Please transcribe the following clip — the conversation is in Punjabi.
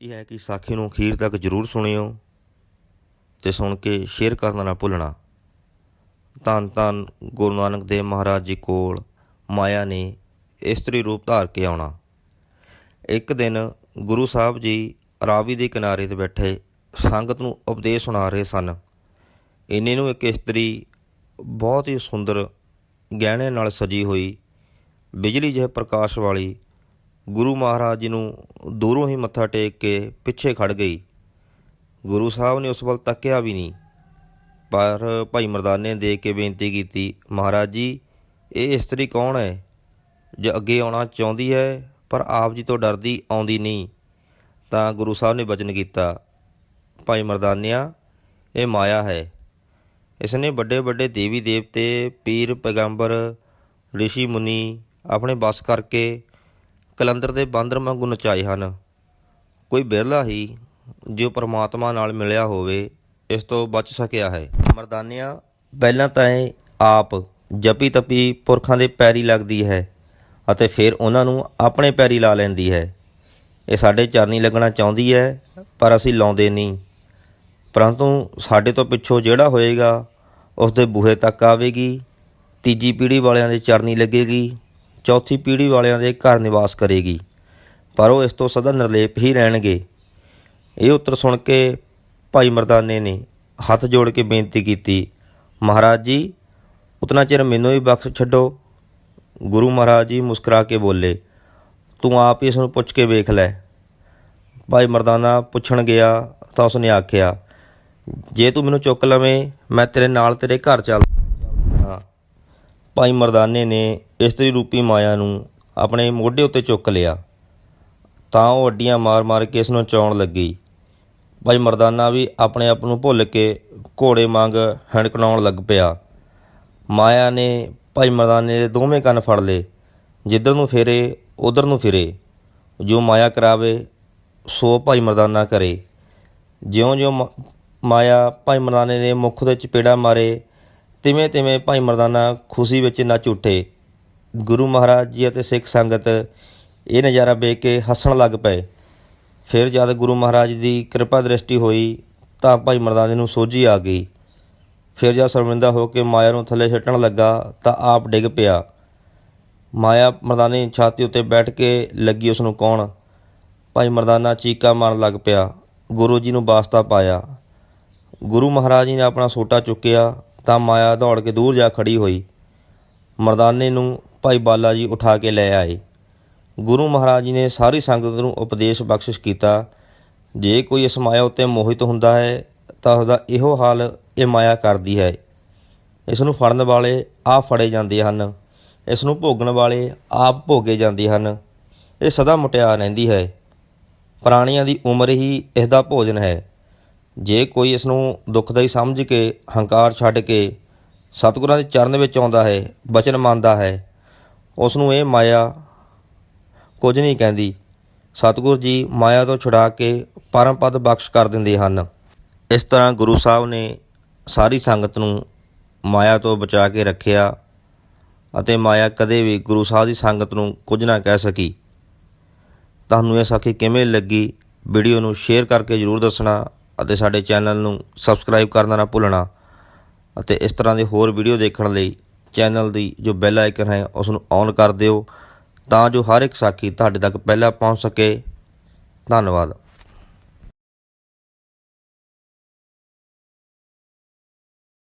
ਬੇਨਤੀ ਹੈ ਕਿ ਸਾਖੀ ਨੂੰ ਅਖੀਰ ਤੱਕ ਜਰੂਰ ਸੁਣਿਓ ਤੇ ਸੁਣ ਕੇ ਸ਼ੇਅਰ ਕਰਨਾ ਨਾ ਭੁੱਲਣਾ। ਧੰਨ ਧੰਨ ਗੁਰੂ ਨਾਨਕ ਦੇਵ ਮਹਾਰਾਜ ਜੀ ਕੋਲ ਮਾਇਆ ਨੇ ਇਸਤਰੀ ਰੂਪ ਧਾਰ ਕੇ ਆਉਣਾ। ਇੱਕ ਦਿਨ ਗੁਰੂ ਸਾਹਿਬ ਜੀ ਰਾਵੀ ਦੇ ਕਿਨਾਰੇ ਤੇ ਬੈਠੇ ਸੰਗਤ ਨੂੰ ਉਪਦੇਸ਼ ਸੁਣਾ ਰਹੇ ਸਨ। ਇੰਨੇ ਨੂੰ ਇੱਕ ਇਸਤਰੀ ਬਹੁਤ ਹੀ ਸੁੰਦਰ ਗਹਿਣੇ ਨਾਲ ਸਜੀ ਹੋਈ ਬਿਜਲੀ ਜਿਹੇ ਪ੍ਰਕਾਸ਼ ਵਾਲੀ ਗੁਰੂ ਮਹਾਰਾਜ ਜੀ ਨੂੰ ਦੂਰੋਂ ਹੀ ਮੱਥਾ ਟੇਕ ਕੇ ਪਿੱਛੇ ਖੜ ਗਈ। ਗੁਰੂ ਸਾਹਿਬ ਨੇ ਉਸ ਵੱਲ ਤੱਕਿਆ ਵੀ ਨਹੀਂ। ਪਰ ਭਾਈ ਮਰਦਾਨੇ ਨੇ ਦੇਖ ਕੇ ਬੇਨਤੀ ਕੀਤੀ, ਮਹਾਰਾਜ ਜੀ, ਇਹ ਇਸਤਰੀ ਕੌਣ ਹੈ? ਜੋ ਅੱਗੇ ਆਉਣਾ ਚਾਹੁੰਦੀ ਹੈ, ਪਰ ਆਪ ਜੀ ਤੋਂ ਡਰਦੀ ਆਉਂਦੀ ਨਹੀਂ। ਤਾਂ ਗੁਰੂ ਸਾਹਿਬ ਨੇ ਬਚਨ ਕੀਤਾ, ਭਾਈ ਮਰਦਾਨਿਆ, ਇਹ ਮਾਇਆ ਹੈ। ਇਸ ਨੇ ਵੱਡੇ ਵੱਡੇ ਦੇਵੀ ਦੇਵਤੇ ਪੀਰ, ਪੈਗੰਬਰ ઋષਿ ਮੁਨੀ ਆਪਣੇ ਬਸ ਕਰਕੇ ਕਲੰਦਰ ਦੇ ਬਾਂਦਰ ਵਾਂਗੂ ਨਚਾਏ ਹਨ। ਕੋਈ ਬਿਰਲਾ ਹੀ ਜੋ ਪਰਮਾਤਮਾ ਨਾਲ ਮਿਲਿਆ ਹੋਵੇ, ਇਸ ਤੋਂ ਬਚ ਸਕਿਆ ਹੈ। ਮਰਦਾਨਿਆਂ, ਪਹਿਲਾਂ ਤਾਂ ਇਹ ਆਪ ਜਪੀ ਤਪੀ ਪੁਰਖਾਂ ਦੇ ਪੈਰੀ ਲੱਗਦੀ ਹੈ ਅਤੇ ਫਿਰ ਉਹਨਾਂ ਨੂੰ ਆਪਣੇ ਪੈਰੀ ਲਾ ਲੈਂਦੀ ਹੈ। ਇਹ ਸਾਡੇ ਚਰਨੀ ਲੱਗਣਾ ਚਾਹੁੰਦੀ ਹੈ, ਪਰ ਅਸੀਂ ਲਾਉਂਦੇ ਨਹੀਂ। ਪਰੰਤੂ ਸਾਡੇ ਤੋਂ ਪਿੱਛੋਂ ਜਿਹੜਾ ਹੋਏਗਾ, ਉਸ ਦੇ ਬੂਹੇ ਤੱਕ ਆਵੇਗੀ, ਤੀਜੀ ਪੀੜ੍ਹੀ ਵਾਲਿਆਂ ਦੇ ਚਰਨੀ ਲੱਗੇਗੀ। ਚੌਥੀ ਪੀੜ੍ਹੀ ਵਾਲਿਆਂ ਦੇ ਘਰ ਨਿਵਾਸ ਕਰੇਗੀ। ਪਰ ਉਹ ਇਸ ਤੋਂ ਸਦਾ ਨਿਰਲੇਪ ਹੀ ਰਹਿਣਗੇ। ਇਹ ਉੱਤਰ ਸੁਣ ਕੇ ਭਾਈ ਮਰਦਾਨੇ ਨੇ ਹੱਥ ਜੋੜ ਕੇ ਬੇਨਤੀ ਕੀਤੀ, ਮਹਾਰਾਜ ਜੀ, ਉਤਨਾ ਚਿਰ ਮੈਨੂੰ ਵੀ ਬਖਸ਼ ਛੱਡੋ। ਗੁਰੂ ਮਹਾਰਾਜ ਜੀ ਮੁਸਕਰਾ ਕੇ ਬੋਲੇ, ਤੂੰ ਆਪ ਹੀ ਇਸ ਨੂੰ ਪੁੱਛ ਕੇ ਵੇਖ ਲੈ। ਭਾਈ ਮਰਦਾਨਾ ਪੁੱਛਣ ਗਿਆ ਤਾਂ ਉਸਨੇ ਆਖਿਆ, ਜੇ ਤੂੰ ਮੈਨੂੰ ਚੁੱਕ ਲਵੇਂ, ਮੈਂ ਤੇਰੇ ਨਾਲ ਤੇਰੇ ਘਰ ਚੱਲ ਭਾਈ ਮਰਦਾਨੇ ਨੇ ਇਸਤਰੀ ਰੂਪੀ ਮਾਇਆ ਨੂੰ ਆਪਣੇ ਮੋਢੇ ਉੱਤੇ ਚੁੱਕ ਲਿਆ। ਤਾਂ ਉਹ ਅੱਡੀਆਂ ਮਾਰ-ਮਾਰ ਕੇ ਇਸ ਨੂੰ ਚਾਉਣ ਲੱਗੀ। ਭਾਈ ਮਰਦਾਨਾ ਵੀ ਆਪਣੇ ਆਪ ਨੂੰ ਭੁੱਲ ਕੇ ਘੋੜੇ ਵਾਂਗ ਹਣਕਣਾਉਣ ਲੱਗ ਪਿਆ। ਮਾਇਆ ਨੇ ਭਾਈ ਮਰਦਾਨੇ ਦੇ ਦੋਵੇਂ ਕੰਨ ਫੜ ਲਏ। ਜਿੱਧਰ ਨੂੰ ਫੇਰੇ, ਉਧਰ ਨੂੰ ਫਿਰੇ। ਜੋ ਮਾਇਆ ਕਰਾਵੇ, ਸੋ ਭਾਈ ਮਰਦਾਨਾ ਕਰੇ। ਜਿਉਂ-ਜਿਉਂ ਮ- ਮਾਇਆ ਭਾਈ ਮਰਦਾਨੇ ਨੇ ਮੁੱਖ ਦੇ ਚਪੇੜਾ ਮਾਰੇ ਤਿਵੇਂ ਤਿਵੇਂ ਭਾਈ ਮਰਦਾਨਾ ਖੁਸ਼ੀ ਵਿੱਚ ਨੱਚ ਉੱਠੇ ਗੁਰੂ ਮਹਾਰਾਜ ਜੀ ਅਤੇ ਸਿੱਖ ਸੰਗਤ ਇਹ ਨਜ਼ਾਰਾ ਵੇਖ ਕੇ ਹੱਸਣ ਲੱਗ ਪਏ। ਫਿਰ ਜਦ ਗੁਰੂ ਮਹਾਰਾਜ ਦੀ ਕਿਰਪਾ ਦ੍ਰਿਸ਼ਟੀ ਹੋਈ ਤਾਂ ਭਾਈ ਮਰਦਾਨੇ ਨੂੰ ਸੋਝੀ ਆ ਗਈ। ਫਿਰ ਜਦ ਸ਼ਰਮਿੰਦਾ ਹੋ ਕੇ ਮਾਇਆ ਨੂੰ ਥੱਲੇ ਛੱਟਣ ਲੱਗਾ ਤਾਂ ਆਪ ਡਿੱਗ ਪਿਆ। ਮਾਇਆ ਮਰਦਾਨੇ ਛਾਤੀ ਉੱਤੇ ਬੈਠ ਕੇ ਲੱਗੀ ਉਸ ਨੂੰ ਕੌਣ? ਭਾਈ ਮਰਦਾਨਾ ਚੀਕਾ ਮਾਰਨ ਲੱਗ ਪਿਆ। ਗੁਰੂ ਜੀ ਨੂੰ ਵਾਸਤਾ ਪਾਇਆ। ਗੁਰੂ ਮਹਾਰਾਜ ਜੀ ਨੇ ਆਪਣਾ ਸੋਟਾ ਚੁੱਕਿਆ। ਤਾਂ ਮਾਇਆ ਦੌੜ ਕੇ ਦੂਰ ਜਾ ਖੜੀ ਹੋਈ। ਮਰਦਾਨੇ ਨੂੰ ਭਾਈ ਬਾਲਾ ਜੀ ਉਠਾ ਕੇ ਲੈ ਆਏ। ਗੁਰੂ ਮਹਾਰਾਜ ਜੀ ਨੇ ਸਾਰੀ ਸੰਗਤ ਨੂੰ ਉਪਦੇਸ਼ ਬਖਸ਼ਿਸ਼ ਕੀਤਾ। ਜੇ ਕੋਈ ਇਸ ਮਾਇਆ ਉੱਤੇ ਮੋਹਿਤ ਹੁੰਦਾ ਹੈ, ਤਾਂ ਉਹਦਾ ਇਹੋ ਹਾਲ ਇਹ ਮਾਇਆ ਕਰਦੀ ਹੈ। ਇਸ ਨੂੰ ਫੜਨ ਵਾਲੇ ਆਪ ਫੜੇ ਜਾਂਦੇ ਹਨ। ਇਸ ਨੂੰ ਭੋਗਣ ਵਾਲੇ ਆਪ ਭੋਗੇ ਜਾਂਦੇ ਹਨ। ਇਹ ਸਦਾ ਮੁਟਿਆ ਰਹਿੰਦੀ ਹੈ। ਪ੍ਰਾਣੀਆਂ ਦੀ ਉਮਰ ਹੀ ਇਸ ਦਾ ਭੋਜਨ ਹੈ। ਜੇ ਕੋਈ ਇਸ ਨੂੰ ਦੁੱਖਦਾਈ ਸਮਝ ਕੇ, ਹੰਕਾਰ ਛੱਡ ਕੇ ਸਤਿਗੁਰਾਂ ਦੇ ਚਰਨ ਵਿੱਚ ਆਉਂਦਾ ਹੈ, ਬਚਨ ਮੰਨਦਾ ਹੈ, ਉਸ ਨੂੰ ਇਹ ਮਾਇਆ ਕੁਝ ਨਹੀਂ ਕਹਿੰਦੀ। ਸਤਿਗੁਰ ਜੀ ਮਾਇਆ ਤੋਂ ਛੁਡਾ ਕੇ ਪਰਮ ਪਦ ਬਖਸ਼ ਕਰ ਦਿੰਦੇ ਹਨ। ਇਸ ਤਰ੍ਹਾਂ ਗੁਰੂ ਸਾਹਿਬ ਨੇ ਸਾਰੀ ਸੰਗਤ ਨੂੰ ਮਾਇਆ ਤੋਂ ਬਚਾ ਕੇ ਰੱਖਿਆ ਅਤੇ ਮਾਇਆ ਕਦੇ ਵੀ ਗੁਰੂ ਸਾਹਿਬ ਦੀ ਸੰਗਤ ਨੂੰ ਕੁਝ ਨਾ ਕਹਿ ਸਕੀ। ਤੁਹਾਨੂੰ ਇਹ ਸਾਖੀ ਕਿਵੇਂ ਲੱਗੀ? ਵੀਡੀਓ ਨੂੰ ਸ਼ੇਅਰ ਕਰਕੇ ਜਰੂਰ ਦੱਸਣਾ। ਅਤੇ ਸਾਡੇ ਚੈਨਲ ਨੂੰ ਸਬਸਕ੍ਰਾਈਬ ਕਰਨਾ ਨਾ ਭੁੱਲਣਾ ਅਤੇ ਇਸ ਤਰ੍ਹਾਂ ਦੇ ਹੋਰ ਵੀਡੀਓ ਦੇਖਣ ਲਈ ਚੈਨਲ ਦੀ ਜੋ ਬੈਲ ਆਈਕਨ ਹੈ, ਉਸ ਨੂੰ ਔਨ ਕਰ ਦਿਓ ਤਾਂ ਜੋ ਹਰ ਇੱਕ ਸਾਖੀ ਤੁਹਾਡੇ ਤੱਕ ਪਹਿਲਾਂ ਪਹੁੰਚ ਸਕੇ। ਧੰਨਵਾਦ।